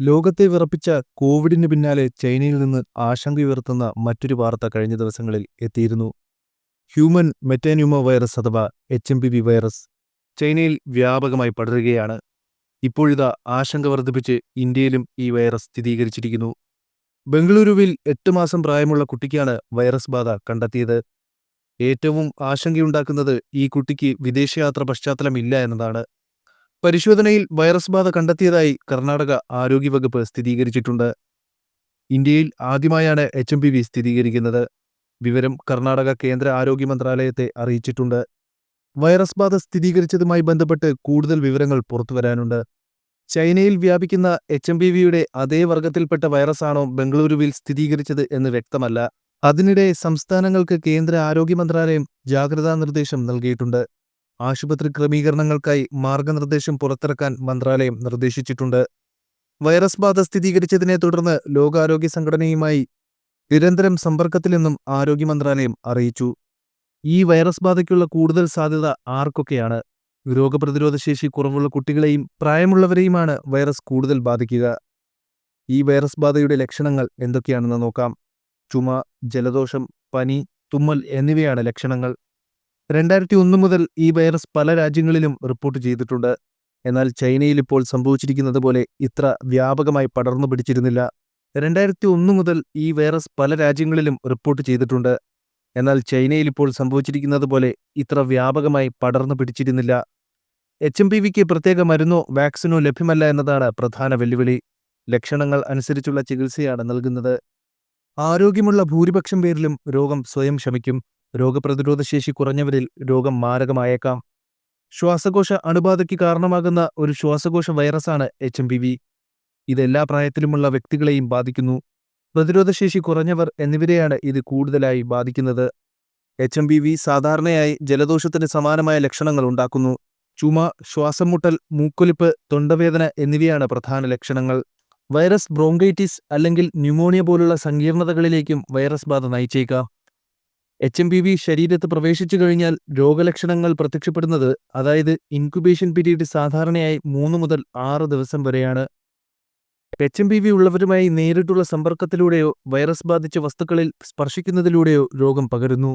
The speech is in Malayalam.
ലോകത്തെ വിറപ്പിച്ച കോവിഡിന് പിന്നാലെ ചൈനയിൽ നിന്ന് ആശങ്കയുയർത്തുന്ന മറ്റൊരു വാർത്ത കഴിഞ്ഞ ദിവസങ്ങളിൽ എത്തിയിരുന്നു. ഹ്യൂമൻ മെറ്റാന്യൂമ വൈറസ് അഥവാ H M P V virus ചൈനയിൽ വ്യാപകമായി പടരുകയാണ്. ഇപ്പോഴിതാ ആശങ്ക വർദ്ധിപ്പിച്ച് ഇന്ത്യയിലും ഈ വൈറസ് സ്ഥിരീകരിച്ചിരിക്കുന്നു. ബംഗളൂരുവിൽ എട്ട് മാസം പ്രായമുള്ള കുട്ടിക്കാണ് വൈറസ് ബാധ കണ്ടെത്തിയത്. ഏറ്റവും ആശങ്കയുണ്ടാക്കുന്നത് ഈ കുട്ടിക്ക് വിദേശയാത്ര പശ്ചാത്തലമില്ല എന്നതാണ്. പരിശോധനയിൽ വൈറസ് ബാധ കണ്ടെത്തിയതായി കർണാടക ആരോഗ്യവകുപ്പ് സ്ഥിരീകരിച്ചിട്ടുണ്ട്. ഇന്ത്യയിൽ ആദ്യമായാണ് എച്ച് എം പി വി സ്ഥിരീകരിക്കുന്നത്. വിവരം കർണാടക കേന്ദ്ര ആരോഗ്യ മന്ത്രാലയത്തെ അറിയിച്ചിട്ടുണ്ട്. വൈറസ് ബാധ സ്ഥിരീകരിച്ചതുമായി ബന്ധപ്പെട്ട് കൂടുതൽ വിവരങ്ങൾ പുറത്തുവരാനുണ്ട് ചൈനയിൽ വ്യാപിക്കുന്ന എച്ച് എം പി വിയുടെ അതേ വർഗത്തിൽപ്പെട്ട വൈറസാണോ ബംഗളൂരുവിൽ സ്ഥിരീകരിച്ചത് എന്ന് വ്യക്തമല്ല. അതിനിടെ സംസ്ഥാനങ്ങൾക്ക് കേന്ദ്ര ആരോഗ്യ മന്ത്രാലയം ജാഗ്രതാ നിർദ്ദേശം നൽകിയിട്ടുണ്ട്. ആശുപത്രി ക്രമീകരണങ്ങൾക്കായി മാർഗനിർദ്ദേശം പുറത്തിറക്കാൻ മന്ത്രാലയം നിർദ്ദേശിച്ചിട്ടുണ്ട്. വൈറസ് ബാധ സ്ഥിരീകരിച്ചതിനെ തുടർന്ന് ലോകാരോഗ്യ സംഘടനയുമായി നിരന്തരം സമ്പർക്കത്തിലെന്നും ആരോഗ്യ മന്ത്രാലയം അറിയിച്ചു. ഈ വൈറസ് ബാധയ്ക്കുള്ള കൂടുതൽ സാധ്യത ആർക്കൊക്കെയാണ്? രോഗപ്രതിരോധ ശേഷി കുറവുള്ള കുട്ടികളെയും പ്രായമുള്ളവരെയുമാണ് വൈറസ് കൂടുതൽ ബാധിക്കുക. ഈ വൈറസ് ബാധയുടെ ലക്ഷണങ്ങൾ എന്തൊക്കെയാണെന്ന് നോക്കാം. ചുമ ജലദോഷം പനി തുമ്മൽ എന്നിവയാണ് ലക്ഷണങ്ങൾ. രണ്ടായിരത്തി ഒന്ന് മുതൽ ഈ വൈറസ് പല രാജ്യങ്ങളിലും റിപ്പോർട്ട് ചെയ്തിട്ടുണ്ട്. എന്നാൽ ചൈനയിൽ ഇപ്പോൾ സംഭവിച്ചിരിക്കുന്നത് പോലെ ഇത്ര വ്യാപകമായി പടർന്നു പിടിച്ചിരുന്നില്ല. രണ്ടായിരത്തി ഒന്ന് മുതൽ ഈ വൈറസ് പല രാജ്യങ്ങളിലും റിപ്പോർട്ട് ചെയ്തിട്ടുണ്ട്. എന്നാൽ ചൈനയിൽ ഇപ്പോൾ സംഭവിച്ചിരിക്കുന്നത് പോലെ ഇത്ര വ്യാപകമായി പടർന്നു പിടിച്ചിരുന്നില്ല. എച്ച് എം പി വിക്ക് പ്രത്യേക മരുന്നോ വാക്സിനോ ലഭ്യമല്ല എന്നതാണ് പ്രധാന വെല്ലുവിളി. ലക്ഷണങ്ങൾ അനുസരിച്ചുള്ള ചികിത്സയാണ് നൽകുന്നത്. ആരോഗ്യമുള്ള ഭൂരിപക്ഷം പേരിലും രോഗം സ്വയം ശമിക്കും. രോഗപ്രതിരോധ ശേഷി കുറഞ്ഞവരിൽ രോഗം മാരകമായേക്കാം. ശ്വാസകോശ അണുബാധയ്ക്ക് കാരണമാകുന്ന ഒരു ശ്വാസകോശ വൈറസാണ് എച്ച് എം പി വി. ഇതെല്ലാ പ്രായത്തിലുമുള്ള വ്യക്തികളെയും ബാധിക്കുന്നു. പ്രതിരോധശേഷി കുറഞ്ഞവർ എന്നിവരെയാണ് ഇത് കൂടുതലായി ബാധിക്കുന്നത്. എച്ച് എം പി വി സാധാരണയായി ജലദോഷത്തിന് സമാനമായ ലക്ഷണങ്ങൾ ഉണ്ടാക്കുന്നു. ചുമ ശ്വാസം മുട്ടൽ മൂക്കൊലിപ്പ് തൊണ്ടവേദന എന്നിവയാണ് പ്രധാന ലക്ഷണങ്ങൾ. വൈറസ് ബ്രോങ്കൈറ്റിസ് അല്ലെങ്കിൽ ന്യൂമോണിയ പോലുള്ള സങ്കീർണതകളിലേക്കും വൈറസ് ബാധ നയിച്ചേക്കാം. എച്ച് എം പി വി ശരീരത്ത് പ്രവേശിച്ചു കഴിഞ്ഞാൽ രോഗലക്ഷണങ്ങൾ പ്രത്യക്ഷപ്പെടുന്നത് അതായത് ഇൻക്യുബേഷൻ പീരീഡ് സാധാരണയായി മൂന്ന് മുതൽ ആറ് ദിവസം വരെയാണ്. എച്ച് എം പി വി ഉള്ളവരുമായി നേരിട്ടുള്ള സമ്പർക്കത്തിലൂടെയോ വൈറസ് ബാധിച്ച വസ്തുക്കളിൽ സ്പർശിക്കുന്നതിലൂടെയോ രോഗം പകരുന്നു.